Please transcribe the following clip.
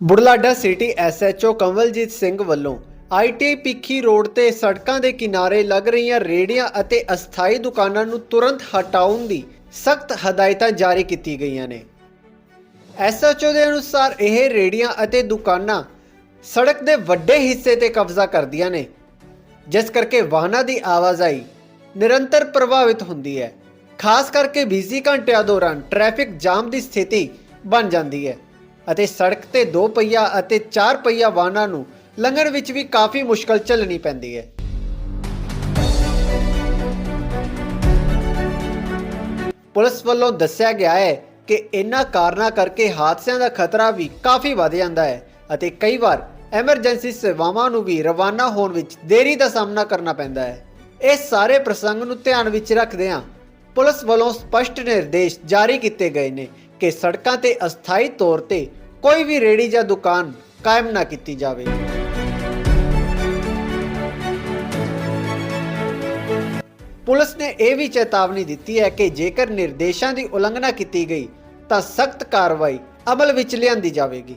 Budhlada city SHO Kanwaljit Singh ਵੱਲੋਂ IT ਪਿੱਖੀ road ਤੇ ਸੜਕਾਂ ਦੇ ਕਿਨਾਰੇ ਲੱਗ ਰਹੀਆਂ ਰੇੜੀਆਂ ਅਤੇ ਅਸਥਾਈ ਦੁਕਾਨਾਂ ਨੂੰ ਤੁਰੰਤ ਹਟਾਉਣ ਦੀ ਸਖਤ ਹਦਾਇਤਾਂ ਜਾਰੀ ਕੀਤੀ ਗਈਆਂ ਨੇ। ਐਸਐਚਓ ਦੇ ਅਨੁਸਾਰ ਇਹ ਰੇੜੀਆਂ ਅਤੇ ਦੁਕਾਨਾਂ ਸੜਕ ਦੇ ਵੱਡੇ ਹਿੱਸੇ ਤੇ ਕਬਜ਼ਾ ਕਰਦੀਆਂ ਨੇ, ਜਿਸ ਕਰਕੇ ਵਾਹਨਾਂ ਦੀ ਆਵਾਜਾਈ ਨਿਰੰਤਰ ਪ੍ਰਭਾਵਿਤ ਹੁੰਦੀ ਹੈ। ਖਾਸ ਕਰਕੇ ਬਿਜ਼ੀ ਘੰਟਿਆਂ ਦੌਰਾਨ ਟ੍ਰੈਫਿਕ ਜਾਮ ਦੀ ਸਥਿਤੀ ਬਣ ਜਾਂਦੀ ਹੈ। ਅਤੇ ਸੜਕ ਤੇ ਦੋ ਪਹੀਆ ਅਤੇ ਚਾਰ ਪਹੀਆ ਵਾਹਨਾਂ ਨੂੰ ਲੰਘਣ ਵਿੱਚ ਵੀ ਕਾਫੀ ਮੁਸ਼ਕਲ ਝੱਲਣੀ ਪੈਂਦੀ ਹੈ। ਪੁਲਿਸ ਵੱਲੋਂ ਦੱਸਿਆ ਗਿਆ ਹੈ ਕਿ ਇਨ੍ਹਾਂ ਕਾਰਨਾਂ ਕਰਕੇ ਹਾਦਸਿਆਂ ਦਾ ਖਤਰਾ ਵੀ ਕਾਫੀ ਵਧ ਜਾਂਦਾ ਹੈ ਅਤੇ ਕਈ ਵਾਰ ਐਮਰਜੈਂਸੀ ਸੇਵਾਵਾਂ ਨੂੰ ਵੀ ਰਵਾਨਾ ਹੋਣ ਵਿੱਚ ਦੇਰੀ ਦਾ ਸਾਹਮਣਾ ਕਰਨਾ ਪੈਂਦਾ ਹੈ। ਇਸ ਸਾਰੇ ਪ੍ਰਸੰਗ ਨੂੰ ਧਿਆਨ ਵਿੱਚ ਰੱਖਦਿਆਂ ਪੁਲਿਸ ਵੱਲੋਂ ਸਪਸ਼ਟ ਨਿਰਦੇਸ਼ ਜਾਰੀ ਕੀਤੇ ਗਏ ਨੇ ਕਿ ਸੜਕਾਂ ਤੇ ਅਸਥਾਈ ਤੌਰ ਤੇ ਕੋਈ ਵੀ ਰੇੜੀ ਜਾਂ ਦੁਕਾਨ ਕਾਇਮ ਨਾ ਕੀਤੀ ਜਾਵੇ। ਪੁਲਿਸ ਨੇ ਇਹ ਵੀ ਚੇਤਾਵਨੀ ਦਿੱਤੀ ਹੈ ਕਿ ਜੇਕਰ ਨਿਰਦੇਸ਼ਾਂ ਦੀ ਉਲੰਘਣਾ ਕੀਤੀ ਗਈ, ਤਾਂ ਸਖਤ ਕਾਰਵਾਈ ਅਮਲ ਵਿੱਚ ਲਿਆਂਦੀ ਜਾਵੇਗੀ।